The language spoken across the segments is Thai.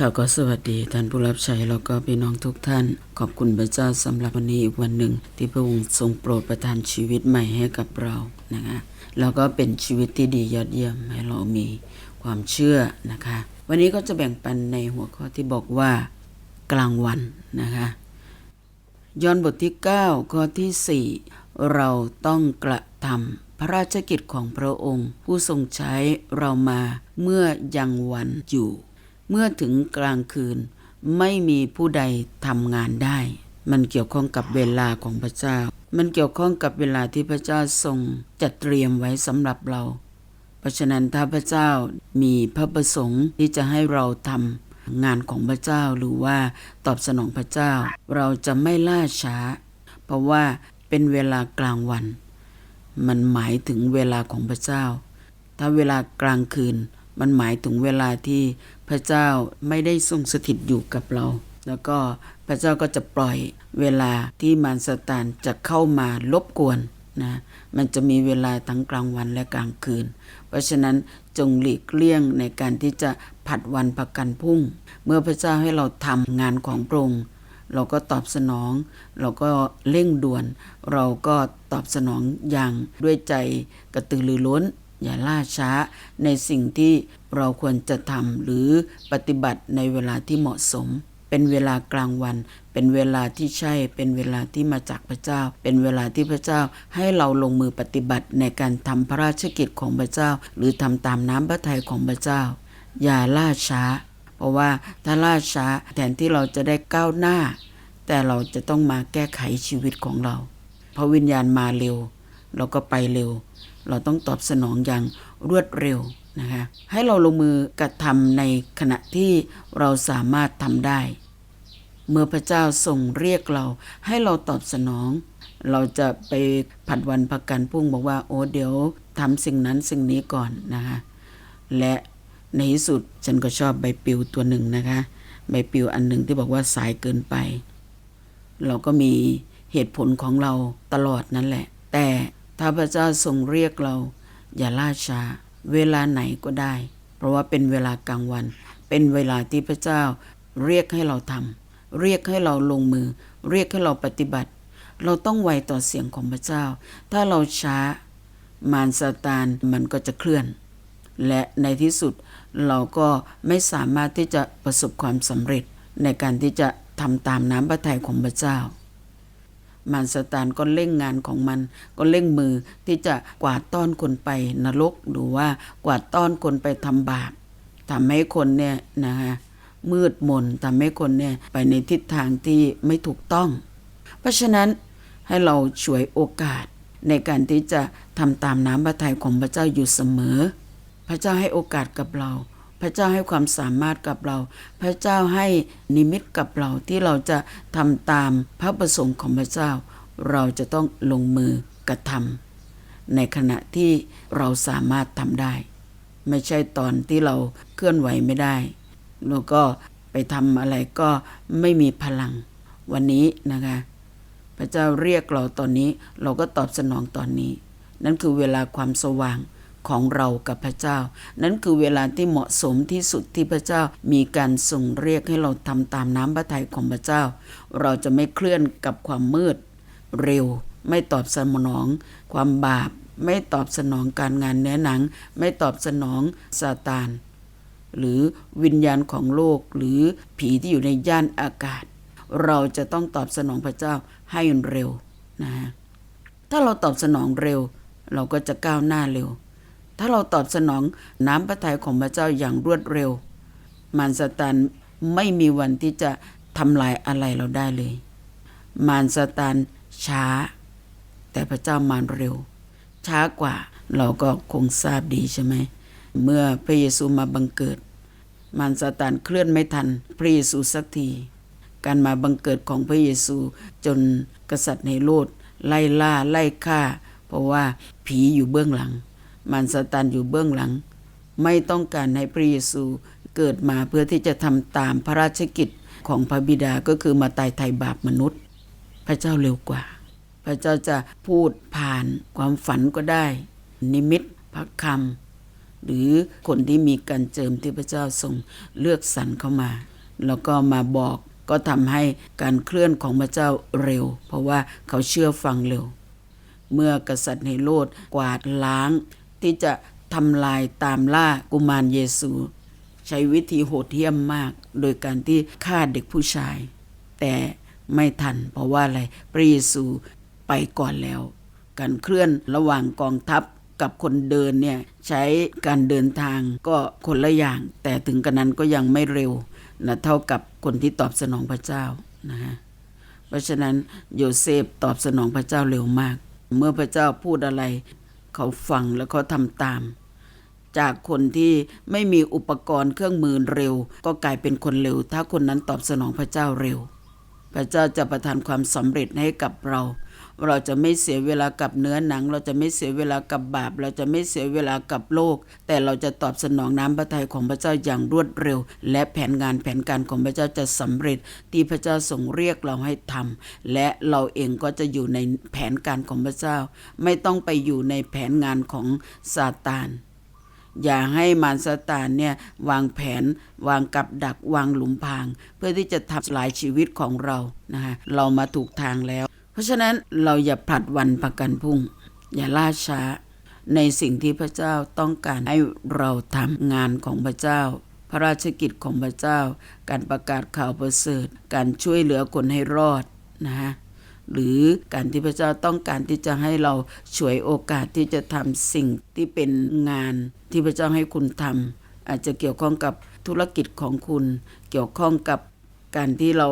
ข่าวก็สวัสดีท่านผู้รับใช้แล้วก็พี่น้องทุกท่าน ขอบคุณพระเจ้าสำหรับวันนี้อีกวันหนึ่ง ที่พระองค์ทรงโปรดประทานชีวิตใหม่ให้กับเรานะคะแล้วก็เป็นชีวิตที่ดียอดเยี่ยมให้เรามีความเชื่อนะคะ วันนี้ก็จะแบ่งปันในหัวข้อที่บอกว่ากลางวันนะคะยอห์นบทที่ 9 ข้อที่ 4 เราต้องกระทำพระราชกิจของพระองค์ ผู้ทรงใช้เรามาเมื่อยังวันอยู่ เมื่อถึงกลางคืนไม่มีผู้ใดทำงานได้ มันเกี่ยวข้องกับเวลาของพระเจ้า มันเกี่ยวข้องกับเวลาที่พระเจ้าทรงจัดเตรียมไว้สำหรับเรา เพราะฉะนั้นถ้าพระเจ้ามีพระประสงค์ที่จะให้เราทำงานของพระเจ้าหรือว่าตอบสนองพระเจ้า เราจะไม่ล่าช้า เพราะว่าเป็นเวลากลางวัน มันหมายถึงเวลาของพระเจ้า ถ้าเวลากลางคืนมันหมายถึงเวลาที่ พระเจ้าไม่ได้ทรงสถิตอยู่กับเรา แล้วก็พระเจ้าก็จะปล่อยเวลาที่มารซาตานจะเข้ามารบกวนนะมันจะมีเวลาทั้งกลางวันและกลางคืน เพราะฉะนั้นจงหลีกเลี่ยงในการที่จะผัดวันประกันพรุ่ง เมื่อพระเจ้าให้เราทำงานของพระองค์เราก็ตอบสนอง เราก็เร่งด่วน เราก็ตอบสนองอย่างด้วยใจกระตือรือร้น อย่าล่าช้าในสิ่งที่เราควรจะทำหรือปฏิบัติในเวลาที่เหมาะสม เป็นเวลากลางวัน เป็นเวลาที่ใช่ เป็นเวลาที่มาจากพระเจ้า เป็นเวลาที่พระเจ้าให้เราลงมือปฏิบัติในการทำพระราชกิจของพระเจ้า หรือทำตามน้ำพระทัยของพระเจ้า อย่าล่าช้า เพราะว่าถ้าล่าช้าแทนที่เราจะได้ก้าวหน้า แต่เราจะต้องมาแก้ไขชีวิตของเรา เพราะวิญญาณมาเร็วเราก็ไปเร็ว เราต้องตอบสนองอย่างรวดเร็วนะคะให้เราลงมือกระทำในขณะที่เราสามารถทำได้ เมื่อพระเจ้าทรงเรียกเรา ให้เราตอบสนอง เราจะไปผัดวันประกันพุ่งบอกว่าโอ้เดี๋ยวทำสิ่งนั้นสิ่งนี้ก่อนนะคะและในที่สุดฉันก็ชอบใบปลิวตัวหนึ่งนะคะใบปลิวอันหนึ่งที่บอกว่าสายเกินไป เราก็มีเหตุผลของเราตลอดนั่นแหละ แต่ ถ้าพระเจ้าทรงเรียกเรา อย่าล่าช้า เวลาไหนก็ได้ เพราะว่าเป็นเวลากลางวัน เป็นเวลาที่พระเจ้า เรียกให้เราทำเรียกให้เราลงมือ เรียกให้เราปฏิบัติ เราต้องไวต่อเสียงของพระเจ้า ถ้าเราช้า มารซาตานมันก็จะเคลื่อน และในที่สุดเราก็ไม่สามารถที่จะประสบความสำเร็จในการที่จะทำตามน้ำพระทัยของพระเจ้า มารซาตานก็เร่งงานของมัน ก็เร่งมือที่จะกวาดต้อนคนไปนรกหรือว่ากวาดต้อนคนไปทำบาปทำให้คนเนี่ยนะคะมืดมนทำให้คนเนี่ยไปในทิศทางที่ไม่ถูกต้อง เพราะฉะนั้นให้เราช่วยโอกาสในการที่จะทำตามน้ำพระทัยของพระเจ้าอยู่เสมอ พระเจ้าให้โอกาสกับเรา พระเจ้าให้ความสามารถกับเรา พระเจ้าให้นิมิตกับเราที่เราจะทำตามพระประสงค์ของพระเจ้า เราจะต้องลงมือกระทำในขณะที่เราสามารถทำได้ ไม่ใช่ตอนที่เราเคลื่อนไหวไม่ได้แล้วก็ไปทำอะไรก็ไม่มีพลังวันนี้นะคะ พระเจ้าเรียกเราตอนนี้เราก็ตอบสนองตอนนี้ นั่นคือเวลาความสว่าง ของเรากับพระเจ้า นั่นคือเวลาที่เหมาะสมที่สุดที่พระเจ้ามีการส่งเรียกให้เราทำตามน้ำพระทัยของพระเจ้า เราจะไม่เคลื่อนกับความมืด เร็ว ไม่ตอบสนอง ความบาป ไม่ตอบสนองการงานเนื้อหนัง ไม่ตอบสนองซาตาน หรือวิญญาณของโลกหรือผีที่อยู่ในย่านอากาศ เราจะต้องตอบสนองพระเจ้าให้เร็วนะฮะถ้าเราตอบสนองเร็ว เราก็จะก้าวหน้าเร็ว ถ้าเราตอบสนองน้ำพระทัยของพระเจ้าอย่างรวดเร็ว มารซาตานไม่มีวันที่จะทำลายอะไรเราได้เลย มารซาตานช้า แต่พระเจ้ามารเร็ว ช้ากว่าเราก็คงทราบดีใช่ไหมเมื่อพระเยซูมาบังเกิด มารซาตานเคลื่อนไม่ทันพระเยซูสักที การมาบังเกิดของพระเยซูจนกษัตริย์ในโลดไล่ล่าไล่ฆ่า เพราะว่าผีอยู่เบื้องหลัง มารซาตานอยู่เบื้องหลัง ไม่ต้องการให้พระเยซูเกิดมาเพื่อที่จะทำตามพระราชกิจของพระบิดาก็คือมาตายไถ่บาปมนุษย์ พระเจ้าเร็วกว่า พระเจ้าจะพูดผ่านความฝันก็ได้ นิมิตพระคำหรือคนที่มีการเจิมที่พระเจ้าทรงเลือกสรรเข้ามา แล้วก็มาบอกก็ทำให้การเคลื่อนของพระเจ้าเร็ว เพราะว่าเขาเชื่อฟังเร็ว เมื่อกษัตริย์เฮโรดกวาดล้าง ที่จะทำลายตามล่ากุมารเยซู ใช้วิธีโหดเหี้ยมมาก โดยการที่ฆ่าเด็กผู้ชาย แต่ไม่ทันเพราะว่าอะไรพระเยซูไปก่อนแล้ว การเคลื่อนระหว่างกองทัพกับคนเดินเนี่ยใช้การเดินทางก็คนละอย่าง แต่ถึงกระนั้นก็ยังไม่เร็วนะเท่ากับคนที่ตอบสนองพระเจ้านะฮะเพราะฉะนั้นโยเซฟตอบสนองพระเจ้าเร็วมาก เมื่อพระเจ้าพูดอะไร เขาฟังแล้วเขาทำตาม จากคนที่ไม่มีอุปกรณ์เครื่องมือเร็ว ก็กลายเป็นคนเร็ว ถ้าคนนั้นตอบสนองพระเจ้าเร็ว พระเจ้าจะประทานความสำเร็จให้กับเรา เราจะไม่เสียเวลากับเนื้อหนัง เราจะไม่เสียเวลากับบาป เราจะไม่เสียเวลากับโลก แต่เราจะตอบสนองน้ำพระทัยของพระเจ้าอย่างรวดเร็ว และแผนงานแผนการของพระเจ้าจะสำเร็จ ที่พระเจ้าทรงเรียกเราให้ทำและเราเองก็จะอยู่ในแผนการของพระเจ้า ไม่ต้องไปอยู่ในแผนงานของซาตานอย่าให้มารซาตานเนี่ยวางแผน วางกับดักวางหลุมพราง เพื่อที่จะทำลายชีวิตของเรานะคะเรามาถูกทางแล้ว เพราะฉะนั้นเราอย่าผลัดวันประกันพรุ่ง อย่าล่าช้าในสิ่งที่พระเจ้าต้องการให้เราทำงานของพระเจ้า พระราชกิจของพระเจ้า การประกาศข่าวประเสริฐ การช่วยเหลือคนให้รอดนะฮะหรือการที่พระเจ้าต้องการที่จะให้เราฉวยโอกาสที่จะทำสิ่งที่เป็นงานที่พระเจ้าให้คุณทำอาจจะเกี่ยวข้องกับธุรกิจของคุณ เกี่ยวข้องกับ การที่เรา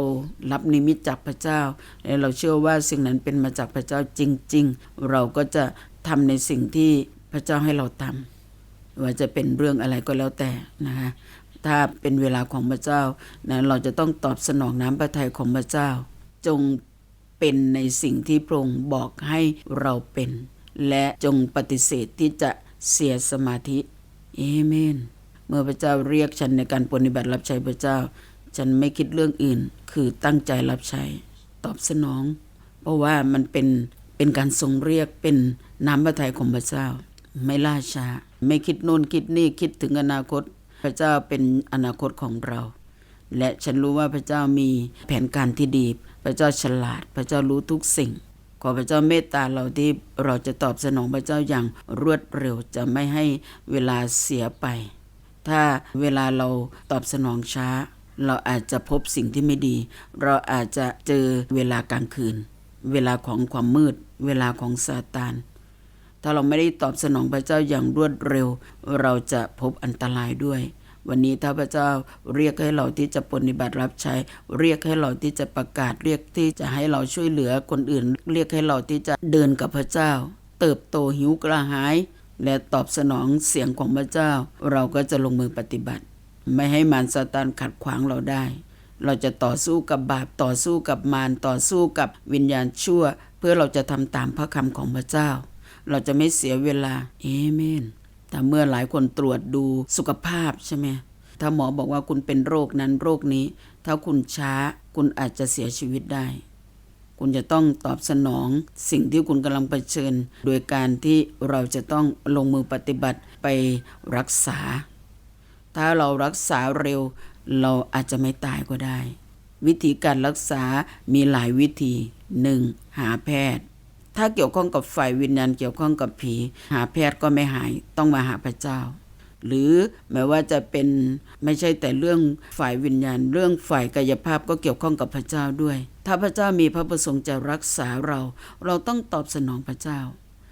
รับนิมิตจากพระเจ้าและเราเชื่อว่าสิ่งนั้นเป็นมาจากพระเจ้าจริง ๆ เราก็จะทำในสิ่งที่พระเจ้าให้เราทำว่าจะเป็นเรื่องอะไรก็แล้วแต่นะคะถ้าเป็นเวลาของพระเจ้านะเราจะต้องตอบสนองน้ำพระทัยของพระเจ้า จงเป็นในสิ่งที่พระองค์บอกให้เราเป็น และจงปฏิเสธที่จะเสียสมาธิเอเมน เมื่อพระเจ้าเรียกฉันในการปฏิบัติรับใช้พระเจ้า ฉันไม่คิดเรื่องอื่น คือตั้งใจรับใช้ ตอบสนอง เพราะว่ามันเป็นเป็นการทรงเรียกเป็นน้ำพระทัยของพระเจ้า ไม่ล่าช้า ไม่คิดโน่นคิดนี่คิดถึงอนาคต พระเจ้าเป็นอนาคตของเรา และฉันรู้ว่าพระเจ้ามีแผนการที่ดี พระเจ้าฉลาด พระเจ้ารู้ทุกสิ่ง ขอพระเจ้าเมตตาเราที่เราจะตอบสนองพระเจ้าอย่างรวดเร็วจะไม่ให้เวลาเสียไป ถ้าเวลาเราตอบสนองช้า เราอาจจะพบสิ่งที่ไม่ดี เราอาจจะเจอเวลากลางคืน เวลาของความมืด เวลาของซาตาน ถ้าเราไม่ได้ตอบสนองพระเจ้าอย่างรวดเร็ว เราจะพบอันตรายด้วย วันนี้ถ้าพระเจ้าเรียกให้เราที่จะปฏิบัติรับใช้ เรียกให้เราที่จะประกาศ เรียกที่จะให้เราช่วยเหลือคนอื่น เรียกให้เราที่จะเดินกับพระเจ้า เติบโตหิวกระหาย และตอบสนองเสียงของพระเจ้า เราก็จะลงมือปฏิบัติ ไม่ให้มารซาตานขัดขวางเราได้ เราจะต่อสู้กับบาปต่อสู้กับมารต่อสู้กับวิญญาณชั่ว เพื่อเราจะทำตามพระคำของพระเจ้า เราจะไม่เสียเวลาเอเมน แต่เมื่อหลายคนตรวจดูสุขภาพใช่ไหมถ้าหมอบอกว่าคุณเป็นโรคนั้นโรคนี้ ถ้าคุณช้าคุณอาจจะเสียชีวิตได้ คุณจะต้องตอบสนองสิ่งที่คุณกำลังเผชิญ โดยการที่เราจะต้องลงมือปฏิบัติไปรักษา ถ้าเรารักษาเร็ว เราอาจจะไม่ตายก็ได้ วิธีการรักษามีหลายวิธี 1. หาแพทย์ ถ้าเกี่ยวข้องกับฝ่ายวิญญาณเกี่ยวข้องกับผี หาแพทย์ก็ไม่หายต้องมาหาพระเจ้า หรือแม้ว่าจะเป็นไม่ใช่แต่เรื่องฝ่ายวิญญาณ เรื่องฝ่ายกายภาพก็เกี่ยวข้องกับพระเจ้าด้วย ถ้าพระเจ้ามีพระประสงค์จะรักษาเรา เราต้องตอบสนองพระเจ้า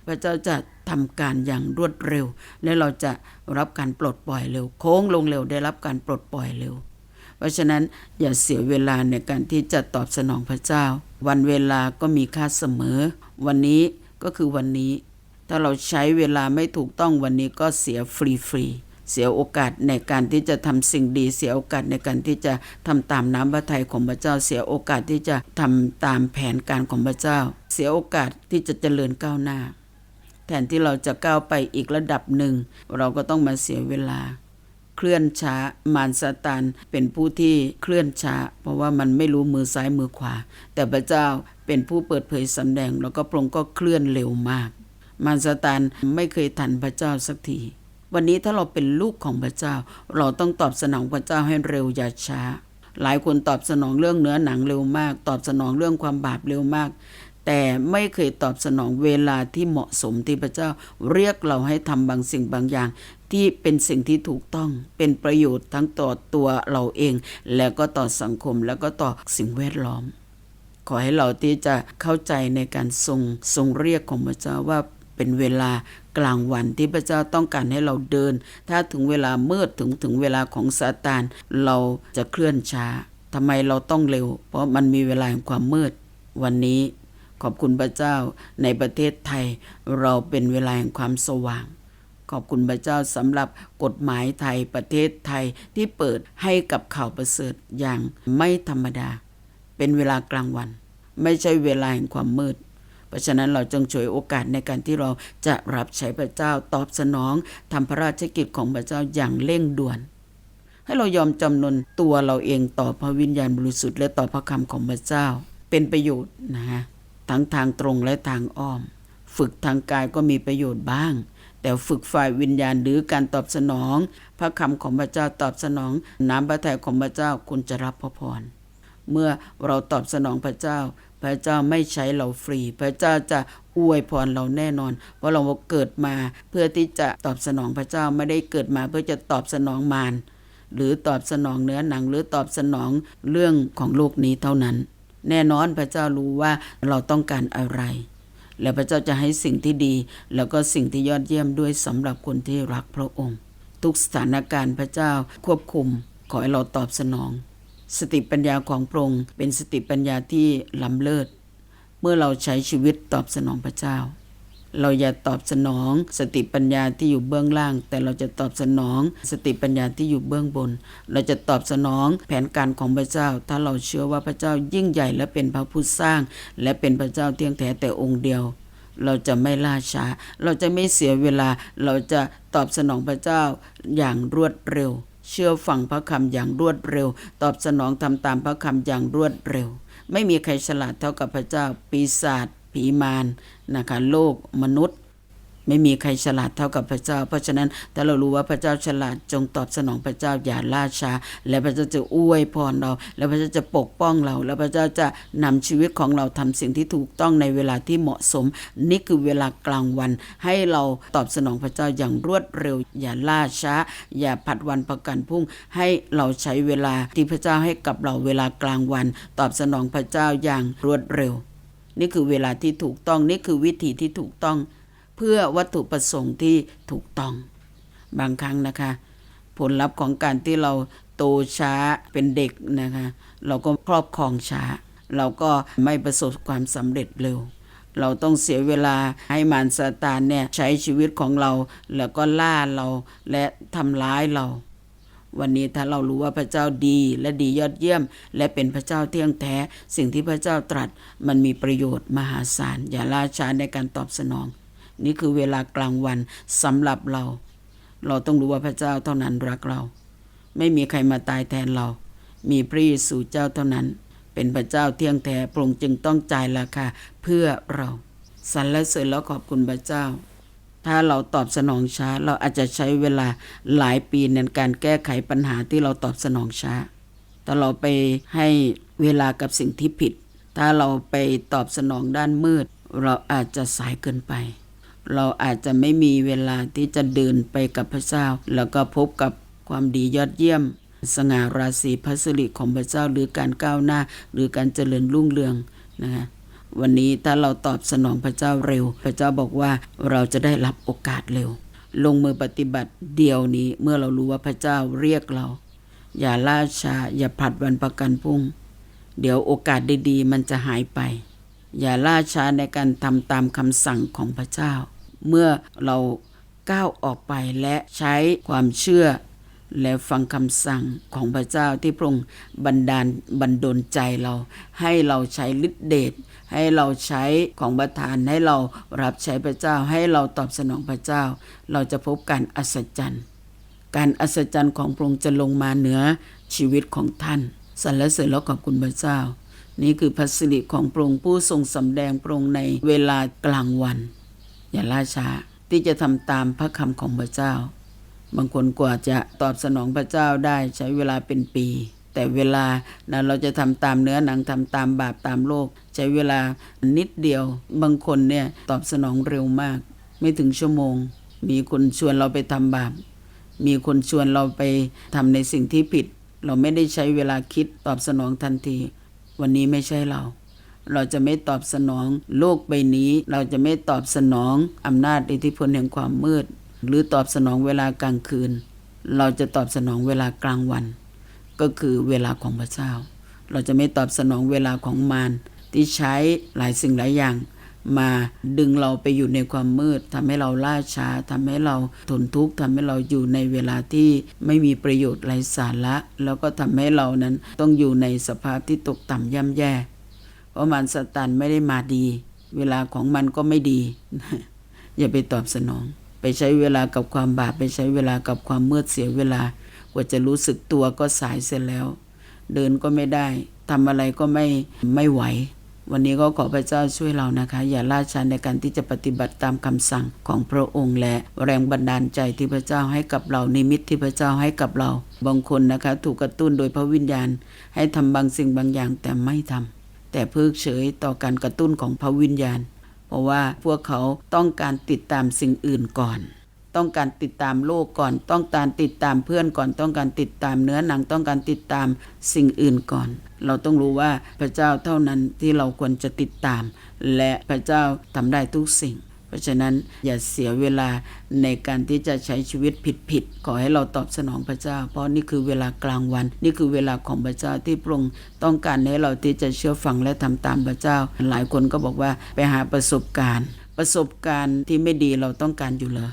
พระเจ้าจะทำการอย่างรวดเร็ว และเราจะรับการปลดปล่อยเร็ว โค้งลงเร็วได้รับการปลดปล่อยเร็ว เพราะฉะนั้นอย่าเสียเวลาในการที่จะตอบสนองพระเจ้า วันเวลาก็มีค่าเสมอ วันนี้ก็คือวันนี้ ถ้าเราใช้เวลาไม่ถูกต้องวันนี้ก็เสียฟรีฟรีเสียโอกาสในการที่จะทำสิ่งดี เสียโอกาสในการที่จะทำตามน้ำพระทัยของพระเจ้า เสียโอกาสที่จะทำตามแผนการของพระเจ้า เสียโอกาสที่จะเจริญก้าวหน้า แทนที่เราจะก้าวไปอีกระดับหนึ่ง เราก็ต้องมาเสียเวลา เคลื่อนช้ามารซาตานเป็นผู้ที่เคลื่อนช้า เพราะว่ามันไม่รู้มือซ้ายมือขวา แต่พระเจ้าเป็นผู้เปิดเผยสำแดง แล้วก็พระองค์ก็เคลื่อนเร็วมาก มารซาตานไม่เคยทันพระเจ้าสักทีวันนี้ถ้าเราเป็นลูกของพระเจ้า เราต้องตอบสนองพระเจ้าให้เร็วอย่าช้า หลายคนตอบสนองเรื่องเนื้อหนังเร็วมาก ตอบสนองเรื่องความบาปเร็วมาก แต่ไม่เคยตอบสนองเวลาที่เหมาะสมที่พระเจ้าเรียกเราให้ทำบางสิ่งบางอย่าง ที่เป็นสิ่งที่ถูกต้องเป็นประโยชน์ทั้งต่อตัวเราเอง แล้วก็ต่อสังคมแล้วก็ต่อสิ่งแวดล้อม ขอให้เราที่จะเข้าใจในการทรงทรงเรียกของพระเจ้าว่าเป็นเวลากลางวันที่พระเจ้าต้องการให้เราเดิน ถ้าถึงเวลามืดถึงถึงเวลาของซาตานเราจะเคลื่อนช้าทำไมเราต้องเร็ว เพราะมันมีเวลาแห่งความมืด วันนี้ ขอบคุณพระเจ้าในประเทศไทยเราเป็นเวลาแห่งความสว่าง ขอบคุณพระเจ้าสำหรับกฎหมายไทยประเทศไทยที่เปิดให้กับข่าวประเสริฐอย่างไม่ธรรมดา เป็นเวลากลางวัน ไม่ใช่เวลาแห่งความมืด เพราะฉะนั้นเราจงฉวยโอกาสในการที่เราจะรับใช้พระเจ้าตอบสนองทำพระราชกิจของพระเจ้าอย่างเร่งด่วนให้เรายอมจำนนตัวเราเองต่อพระวิญญาณบริสุทธิ์และต่อพระคำของพระเจ้าเป็นประโยชน์นะฮะ ทั้งทางตรงและทางอ้อม ฝึกทางกายก็มีประโยชน์บ้าง แต่ฝึกฝ่ายวิญญาณหรือการตอบสนอง พระคำของพระเจ้าตอบสนอง น้ำพระทัยของพระเจ้าคุณจะรับพระพรเมื่อเราตอบสนองพระเจ้า พระเจ้าไม่ใช้เราฟรี พระเจ้าจะอวยพรเราแน่นอน เพราะเราเกิดมาเพื่อที่จะตอบสนองพระเจ้าไม่ได้เกิดมาเพื่อจะตอบสนองมารหรือตอบสนองเนื้อหนังหรือตอบสนองเรื่องของโลกนี้เท่านั้น แน่นอนพระเจ้ารู้ว่าเราต้องการอะไร และพระเจ้าจะให้สิ่งที่ดี แล้วก็สิ่งที่ยอดเยี่ยมด้วยสำหรับคนที่รักพระองค์ ทุกสถานการณ์พระเจ้าควบคุมขอให้เราตอบสนอง สติปัญญาของพระองค์เป็นสติปัญญาที่ล้ำเลิศ เมื่อเราใช้ชีวิตตอบสนองพระเจ้า เราอย่าตอบสนอง สติปัญญาที่อยู่เบื้องล่าง แต่เราจะตอบสนอง สติปัญญาที่อยู่เบื้องบน เราจะตอบสนองแผนการของพระเจ้า ถ้าเราเชื่อว่าพระเจ้ายิ่งใหญ่และเป็นพระผู้สร้าง และเป็นพระเจ้าเที่ยงแท้แต่องค์เดียวเราจะไม่ล่าช้า เราจะไม่เสียเวลา เราจะตอบสนองพระเจ้าอย่างรวดเร็ว เชื่อฟังพระคำอย่างรวดเร็ว ตอบสนองทำตามพระคำอย่างรวดเร็ว ไม่มีใครฉลาดเท่ากับพระเจ้า ปีศาจ ผีมารนะคะโลกมนุษย์ ไม่มีใครฉลาดเท่ากับพระเจ้า เพราะฉะนั้นถ้าเรารู้ว่าพระเจ้าฉลาดจงตอบสนองพระเจ้าอย่าล่าช้าและพระเจ้าจะอวยพรเรา และพระเจ้าจะปกป้องเรา และพระเจ้าจะนำชีวิตของเราทำสิ่งที่ถูกต้องในเวลาที่เหมาะสม นี่คือเวลากลางวัน ให้เราตอบสนองพระเจ้าอย่างรวดเร็ว อย่าล่าช้า อย่าผัดวันประกันพรุ่ง ให้เราใช้เวลาที่พระเจ้าให้กับเราเวลากลางวัน ตอบสนองพระเจ้าอย่างรวดเร็ว นี่คือเวลาที่ถูกต้อง นี่คือวิธีที่ถูกต้อง เพื่อวัตถุประสงค์ที่ถูกต้อง บางครั้งนะคะ ผลลัพธ์ของการที่เราโตช้าเป็นเด็กนะคะ เราก็ครอบครองช้า เราก็ไม่ประสบความสำเร็จเร็ว เราต้องเสียเวลาให้มารซาตานเนี่ยใช้ชีวิตของเรา แล้วก็ล่าเราและทำร้ายเรา วันนี้ถ้าเรารู้ว่าพระเจ้าดีและดียอดเยี่ยม และเป็นพระเจ้าเที่ยงแท้ สิ่งที่พระเจ้าตรัสมันมีประโยชน์มหาศาล อย่าล่าช้าในการตอบสนอง นี่คือเวลากลางวันสำหรับเรา เราต้องรู้ว่าพระเจ้าเท่านั้นรักเรา ไม่มีใครมาตายแทนเรา มีพระเยซูเจ้าเท่านั้น เป็นพระเจ้าเที่ยงแท้พระองค์จึงต้องจ่ายราคาเพื่อเราสรรเสริญแล้วขอบคุณพระเจ้า ถ้าเราตอบสนองช้า เราอาจจะใช้เวลาหลายปีในการแก้ไขปัญหาที่เราตอบสนองช้าถ้าเราไปให้เวลากับสิ่งที่ผิด ถ้าเราไปตอบสนองด้านมืด เราอาจจะสายเกินไป เราอาจจะไม่มีเวลาที่จะเดินไปกับพระเจ้า แล้วก็พบกับความดียอดเยี่ยม สง่าราศีพัสริของพระเจ้าหรือการก้าวหน้า หรือการเจริญรุ่งเรืองนะคะ วันนี้ถ้าเราตอบสนองพระเจ้าเร็ว พระเจ้าบอกว่าเราจะได้รับโอกาสเร็ว ลงมือปฏิบัติเดียวนี้เมื่อเรารู้ว่าพระเจ้าเรียกเรา อย่าล่าช้าอย่าผลัดวันประกันพรุ่ง เดี๋ยวโอกาสดีๆ มันจะหายไป อย่าล่าช้าในการทำตามคำสั่งของพระเจ้า เมื่อเราก้าวออกไปและใช้ความเชื่อ และฟังคำสั่งของพระเจ้าที่พระองค์บันดาลบันดลใจเรา ให้เราใช้ฤทธิเดชให้เราใช้ของประทานให้เรารับใช้พระเจ้าให้เราตอบสนองพระเจ้า เราจะพบการอัศจรรย์ การอัศจรรย์ของพระองค์จะลงมาเหนือชีวิตของท่านสรรเสริญแล้วขอบคุณพระเจ้า นี่คือพัสริของพระองค์ผู้ทรงสำแดงพระองค์ในเวลากลางวัน อย่าล่าช้าที่จะทำตามพระคำของพระเจ้า บางคนกว่าจะตอบสนองพระเจ้าได้ใช้เวลาเป็นปี แต่เวลานะเราจะทำตามเนื้อหนังทำตามบาปตามโลก ใช้เวลานิดเดียว บางคนเนี่ยตอบสนองเร็วมาก ไม่ถึงชั่วโมง มีคนชวนเราไปทำบาป มีคนชวนเราไปทำในสิ่งที่ผิด เราไม่ได้ใช้เวลาคิดตอบสนองทันที วันนี้ไม่ใช่เราเราจะไม่ตอบสนองโลกใบนี้ เราจะไม่ตอบสนองอำนาจอิทธิพลแห่งความมืด หรือตอบสนองเวลากลางคืน เราจะตอบสนองเวลากลางวัน ก็คือเวลาของพระเจ้า เราจะไม่ตอบสนองเวลาของมารที่ใช้หลายสิ่งหลายอย่าง มาดึงเราไปอยู่ในความมืดทำให้เราล่าช้าทำให้เราทนทุกข์ทำให้เราอยู่ในเวลาที่ไม่มีประโยชน์ไร้สาระ แล้วก็ทำให้เรานั้นต้องอยู่ในสภาพที่ตกต่ำย่ำแย่ เพราะมันสตันไม่ได้มาดี เวลาของมันก็ไม่ดี อย่าไปตอบสนอง ไปใช้เวลากับความบาปไปใช้เวลากับความมืดเสียเวลากว่าจะรู้สึกตัวก็สายเสียแล้ว เดินก็ไม่ได้ทำอะไรก็ไม่ไม่ไหว วันนี้ก็ขอพระเจ้าช่วยเรานะคะ อย่าล่าช้าในการที่จะปฏิบัติตามคำสั่งของพระองค์และแรงบันดาลใจที่พระเจ้าให้กับเรานิมิตที่พระเจ้าให้กับเรา บางคนนะคะถูกกระตุ้นโดยพระวิญญาณ ให้ทำบางสิ่งบางอย่างแต่ไม่ทำแต่เพิกเฉยต่อการกระตุ้นของพระวิญญาณ ราะว่าพวกเขาต้องการติดตามสิ่งอื่นก่อน ต้องการติดตามโลกก่อน ต้องการติดตามเพื่อนก่อน ต้องการติดตามเนื้อหนัง ต้องการติดตามสิ่งอื่นก่อน เราต้องรู้ว่าพระเจ้าเท่านั้นที่เราควรจะติดตาม และพระเจ้าทำได้ทุกสิ่ง ราะฉะนั้นอย่าเสียเวลาในการที่จะใช้ชีวิตผิดๆขอให้เราตอบสนองพระเจ้า เพราะนี่คือเวลากลางวัน นี่คือเวลาของพระเจ้าที่พระองค์ต้องการให้เราที่จะเชื่อฟังและทำตามพระเจ้า หลายคนก็บอกว่าไปหาประสบการณ์ ประสบการณ์ที่ไม่ดีเราต้องการอยู่เลย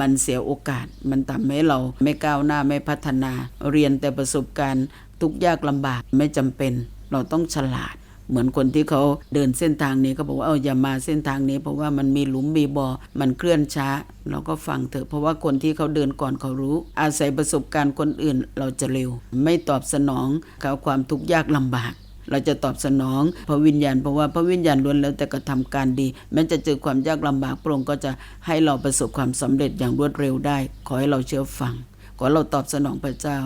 มันเสียโอกาส มันทำให้เราไม่ก้าวหน้าไม่พัฒนา เรียนแต่ประสบการณ์ทุกยากลำบากไม่จำเป็น เราต้องฉลาด เหมือนคนที่เขาเดินเส้นทางนี้ก็บอกว่าเอออย่ามาเส้นทางนี้ เพราะว่ามันมีหลุมมีบ่อมันเคลื่อนช้า เราก็ฟังเถอะเพราะว่าคนที่เขาเดินก่อนเขารู้ อาศัยประสบการณ์คนอื่นเราจะเร็ว ไม่ตอบสนองกับความทุกข์ยากลำบากเราจะตอบสนองพระวิญญาณเพราะว่าพระวิญญาณล้วนแล้วแต่กระทำการดี แม้จะเจอความยากลำบากพระองค์ก็จะให้เราประสบความสำเร็จอย่างรวดเร็วได้ ขอให้เราเชื่อฟัง ขอเราตอบสนองพระเจ้า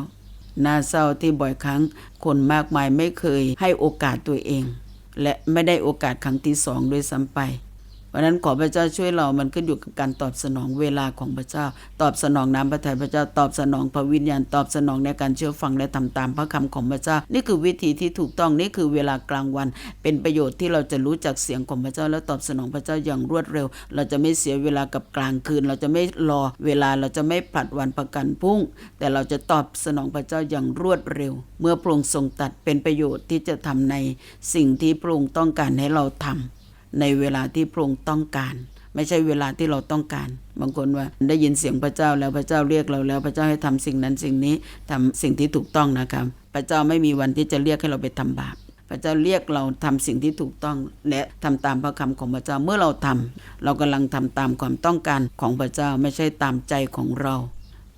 น่าเศร้าที่บ่อยครั้งคนมากมายไม่เคยให้โอกาสตัวเอง และไม่ได้โอกาสครั้งที่สองด้วยซ้ำไป ราะนั้นขอพระเจ้าช่วยเรามันขึ้นอยู่กับการตอบสนองเวลาของพระเจ้า ตอบสนองน้ำพระทัยพระเจ้าตอบสนองพระวิญญาณตอบสนองในการเชื่อฟังและทำตามพระคำของพระเจ้า นี่คือวิธีที่ถูกต้องนี่คือเวลากลางวัน เป็นประโยชน์ที่เราจะรู้จักเสียงของพระเจ้า และตอบสนองพระเจ้าอย่างรวดเร็ว เราจะไม่เสียเวลากับกลางคืน เราจะไม่รอเวลาเราจะไม่ผลัดวันประกันพรุ่ง แต่เราจะตอบสนองพระเจ้าอย่างรวดเร็ว เมื่อพระองค์ทรงตัดเป็นประโยชน์ที่จะทำในสิ่งที่พระองค์ต้องการให้เราทำ ในเวลาที่พระองค์ต้องการ ไม่ใช่เวลาที่เราต้องการ บางคนว่าได้ยินเสียงพระเจ้าแล้วพระเจ้าเรียกเราแล้ว พระเจ้าให้ทำสิ่งนั้นสิ่งนี้ทำสิ่งที่ถูกต้องนะครับ พระเจ้าไม่มีวันที่จะเรียกให้เราไปทำบาปพระเจ้าเรียกเราทำสิ่งที่ถูกต้องและทำตามพระคำของพระเจ้าเมื่อเราทำเรากำลังทำตามความต้องการของพระเจ้าไม่ใช่ตามใจของเรา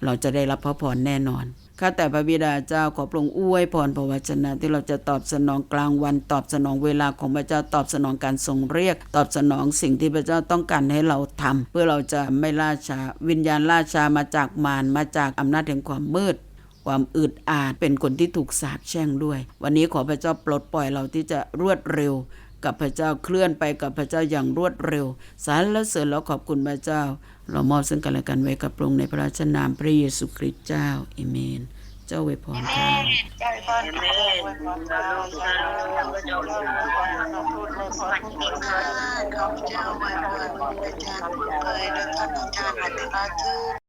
เราจะได้รับพระพรแน่นอน ข้าแต่พระบิดาเจ้าขอพระองค์อวยพรพระวจนะที่เราจะตอบสนองกลางวัน ตอบสนองเวลาของพระเจ้าตอบสนองการทรงเรียก ตอบสนองสิ่งที่พระเจ้าต้องการให้เราทำเพื่อเราจะไม่ล่าช้าวิญญาณล่าช้ามาจากมารมาจากอำนาจแห่งความมืดความอึดอาดเป็นคนที่ถูกสาปแช่งด้วย วันนี้ขอพระเจ้าปลดปล่อยเราที่จะรวดเร็ว กับพระเจ้าเคลื่อนไปกับพระเจ้าอย่างรวดเร็วสรรเสริญแล้วขอบคุณพระเจ้า เรามอบซึ่งกันและกันไว้กับพระองค์ในพระราชนามพระเยซูคริสต์เจ้าเอเมน เจ้าเวพรค่ะเจพรค่ะอวพรค่ะอวพรค่ะอวพรค่ะพูดเลยพรค่ะข้าพเจ้าอวพรพระเจ้าเผยด้วพระอาจารย์อธิราน